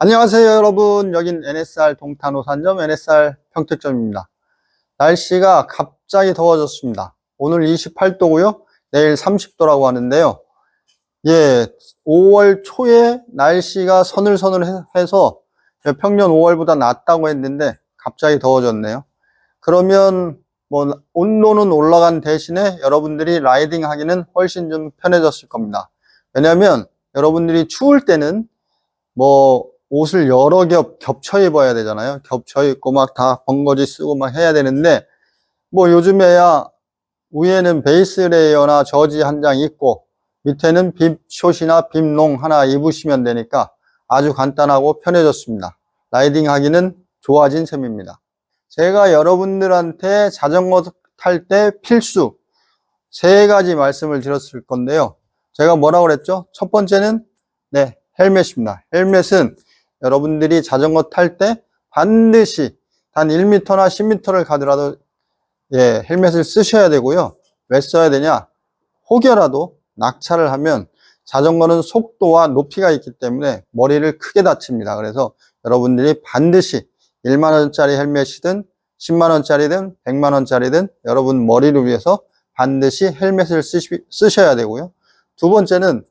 안녕하세요 여러분. 여긴 NSR 동탄호산점 NSR 평택점입니다. 날씨가 갑자기 더워졌습니다. 오늘 28도고요. 내일 30도라고 하는데요. 예 5월 초에 날씨가 서늘서늘해서 평년 5월보다 낫다고 했는데 갑자기 더워졌네요. 그러면 뭐 온도는 올라간 대신에 여러분들이 라이딩 하기는 훨씬 좀 편해졌을 겁니다. 왜냐하면 여러분들이 추울 때는 뭐 옷을 여러 겹 겹쳐 입어야 되잖아요. 겹쳐 입고 막 다 번거지 쓰고 막 해야 되는데 뭐 요즘에야 위에는 베이스 레이어나 저지 한 장 입고 밑에는 빕숏이나 빕롱 하나 입으시면 되니까 아주 간단하고 편해졌습니다. 라이딩 하기는 좋아진 셈입니다. 제가 여러분들한테 자전거 탈 때 필수 세 가지 말씀을 드렸을 건데요. 제가 뭐라고 그랬죠? 첫 번째는 네, 헬멧입니다. 헬멧은 여러분들이 자전거 탈 때 반드시 단 1m나 10m를 가더라도 예, 헬멧을 쓰셔야 되고요. 왜 써야 되냐? 혹여라도 낙차를 하면 자전거는 속도와 높이가 있기 때문에 머리를 크게 다칩니다. 그래서 여러분들이 반드시 1만원짜리 헬멧이든 10만원짜리든 100만원짜리든 여러분 머리를 위해서 반드시 헬멧을 쓰시, 쓰셔야 되고요. 두 번째는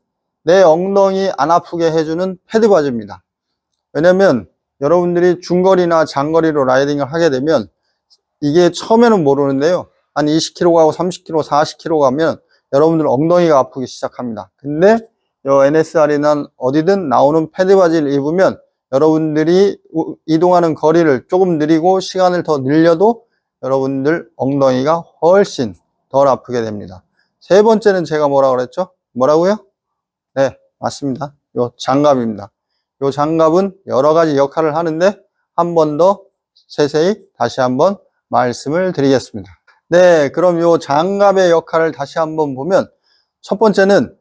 내 엉덩이 안 아프게 해주는 패드 바지입니다. 왜냐면 여러분들이 중거리나 장거리로 라이딩을 하게 되면 이게 처음에는 모르는데요. 한 20km 가고 30km, 40km 가면 여러분들 엉덩이가 아프기 시작합니다. 근데 요 NSR이나 어디든 나오는 패드 바지를 입으면 여러분들이 이동하는 거리를 조금 느리고 시간을 더 늘려도 여러분들 엉덩이가 훨씬 덜 아프게 됩니다. 세 번째는 제가 뭐라고 그랬죠? 뭐라고요? 네, 맞습니다. 요 장갑입니다. 요 장갑은 여러 가지 역할을 하는데 한 번 더 세세히 다시 한번 말씀을 드리겠습니다. 네, 그럼 요 장갑의 역할을 다시 한번 보면 첫 번째는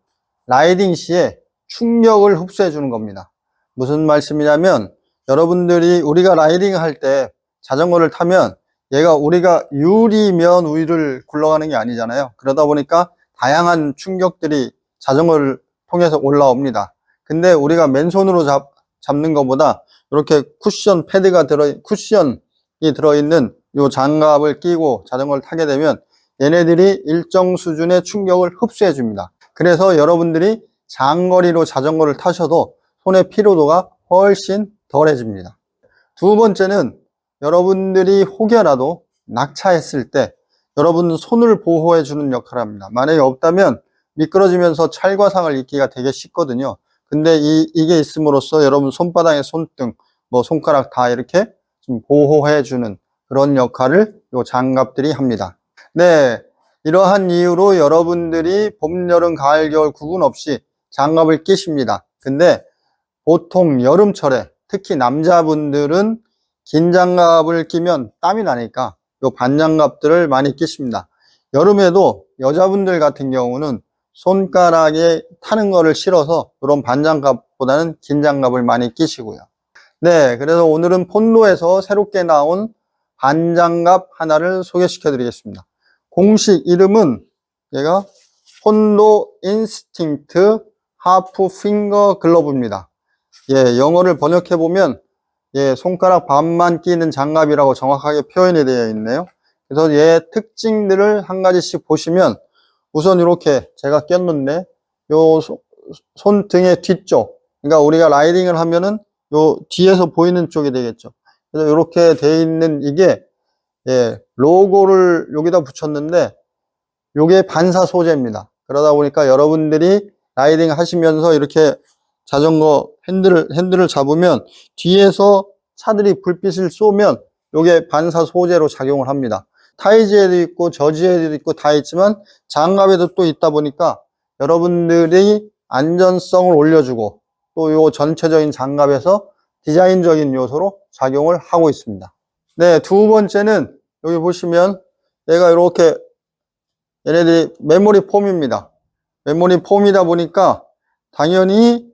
라이딩 시에 충격을 흡수해 주는 겁니다. 무슨 말씀이냐면 여러분들이 우리가 라이딩 할 때 자전거를 타면 얘가 우리가 유리면 위를 굴러가는 게 아니잖아요. 그러다 보니까 다양한 충격들이 자전거를 통해서 올라옵니다. 근데 우리가 맨손으로 잡, 잡는 것보다 이렇게 쿠션 패드가 들어 쿠션이 들어있는 이 장갑을 끼고 자전거를 타게 되면 얘네들이 일정 수준의 충격을 흡수해 줍니다. 그래서 여러분들이 장거리로 자전거를 타셔도 손의 피로도가 훨씬 덜해집니다. 두 번째는 여러분들이 혹여라도 낙차했을 때 여러분 손을 보호해 주는 역할을 합니다. 만약에 없다면 미끄러지면서 찰과상을 입기가 되게 쉽거든요. 근데 이, 이게 있음으로써 여러분 손바닥에 손등, 뭐 손가락 다 이렇게 좀 보호해주는 그런 역할을 요 장갑들이 합니다. 네. 이러한 이유로 여러분들이 봄, 여름, 가을, 겨울 구분 없이 장갑을 끼십니다. 근데 보통 여름철에 특히 남자분들은 긴 장갑을 끼면 땀이 나니까 요 반장갑들을 많이 끼십니다. 여름에도 여자분들 같은 경우는 손가락에 타는 거를 싫어서 이런 반장갑보다는 긴 장갑을 많이 끼시고요. 네, 그래서 오늘은 폰로에서 새롭게 나온 반장갑 하나를 소개시켜 드리겠습니다. 공식 이름은 얘가 폰로 인스팅트 하프 핑거 글러브입니다. 예, 영어를 번역해 보면 예, 손가락 반만 끼는 장갑이라고 정확하게 표현이 되어 있네요. 그래서 얘 특징들을 한 가지씩 보시면 우선 이렇게 제가 꼈는데 요 손등의 뒤쪽 그러니까 우리가 라이딩을 하면은 요 뒤에서 보이는 쪽이 되겠죠. 그래서 이렇게 돼 있는 이게 예, 로고를 여기다 붙였는데 요게 반사 소재입니다. 그러다 보니까 여러분들이 라이딩 하시면서 이렇게 자전거 핸들을 핸들을 잡으면 뒤에서 차들이 불빛을 쏘면 요게 반사 소재로 작용을 합니다 타이즈에도 있고 저지에도 있고 다 있지만 장갑에도 또 있다 보니까 여러분들이 안전성을 올려주고 또 요 전체적인 장갑에서 디자인적인 요소로 작용을 하고 있습니다. 네, 두 번째는 여기 보시면 얘가 이렇게 얘네들이 메모리 폼입니다. 메모리 폼이다 보니까 당연히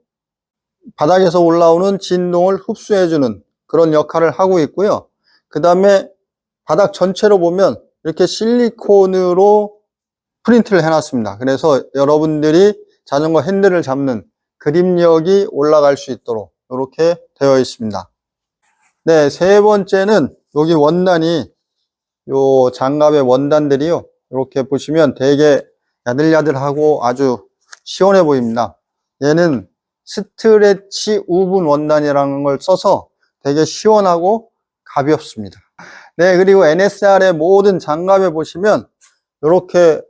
바닥에서 올라오는 진동을 흡수해주는 그런 역할을 하고 있고요. 그 다음에 바닥 전체로 보면 이렇게 실리콘으로 프린트를 해놨습니다. 그래서 여러분들이 자전거 핸들을 잡는 그립력이 올라갈 수 있도록 이렇게 되어 있습니다. 네, 세 번째는 여기 원단이 요 장갑의 원단들이요. 이렇게 보시면 되게 야들야들하고 아주 시원해 보입니다. 얘는 스트레치 우분 원단이라는 걸 써서 되게 시원하고 가볍습니다. 네, 그리고 NSR의 모든 장갑에 보시면 이렇게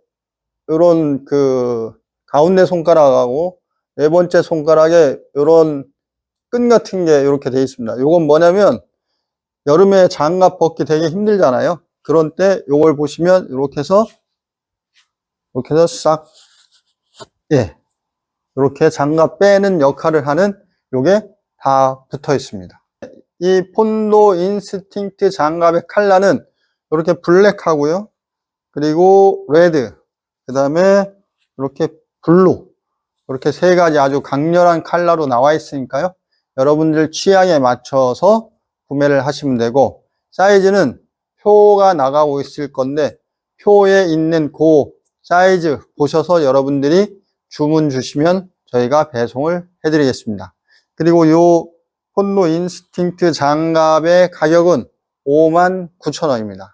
이런 그 가운데 손가락하고 네 번째 손가락에 이런 끈 같은 게 이렇게 되어 있습니다. 이건 뭐냐면 여름에 장갑 벗기 되게 힘들잖아요. 그런 때 이걸 보시면 이렇게 해서 이렇게 해서 싹 예. 이렇게 장갑 빼는 역할을 하는 요게 다 붙어 있습니다. 이 폰도 인스팅트 장갑의 컬러는 이렇게 블랙하고요. 그리고 레드, 그 다음에 이렇게 블루, 이렇게 세 가지 아주 강렬한 컬러로 나와 있으니까요. 여러분들 취향에 맞춰서 구매를 하시면 되고, 사이즈는 표가 나가고 있을 건데, 표에 있는 그 사이즈 보셔서 여러분들이 주문 주시면 저희가 배송을 해드리겠습니다. 그리고 요 폰로 인스팅트 장갑의 가격은 59,000원입니다.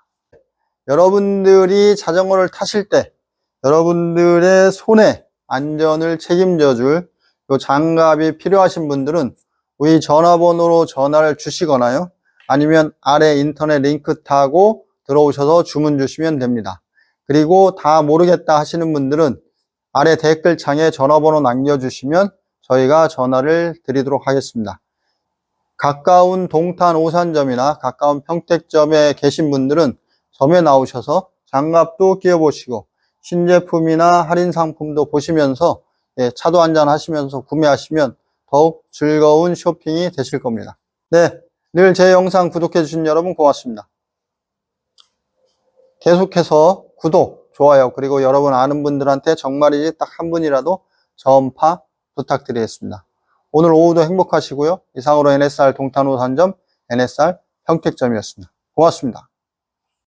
여러분들이 자전거를 타실 때 여러분들의 손에 안전을 책임져 줄요 장갑이 필요하신 분들은 우리 전화번호로 전화를 주시거나요. 아니면 아래 인터넷 링크 타고 들어오셔서 주문 주시면 됩니다. 그리고 다 모르겠다 하시는 분들은 아래 댓글창에 전화번호 남겨주시면 저희가 전화를 드리도록 하겠습니다. 가까운 동탄 오산점이나 가까운 평택점에 계신 분들은 점에 나오셔서 장갑도 끼워보시고 신제품이나 할인 상품도 보시면서 예, 차도 한잔 하시면서 구매하시면 더욱 즐거운 쇼핑이 되실 겁니다. 네, 늘 제 영상 구독해 주신 여러분 고맙습니다. 계속해서 구독, 좋아요, 그리고 여러분 아는 분들한테 정말이지 딱 한 분이라도 전파 부탁드리겠습니다. 오늘 오후도 행복하시고요. 이상으로 NSR 동탄호 산점 NSR 평택점이었습니다. 고맙습니다.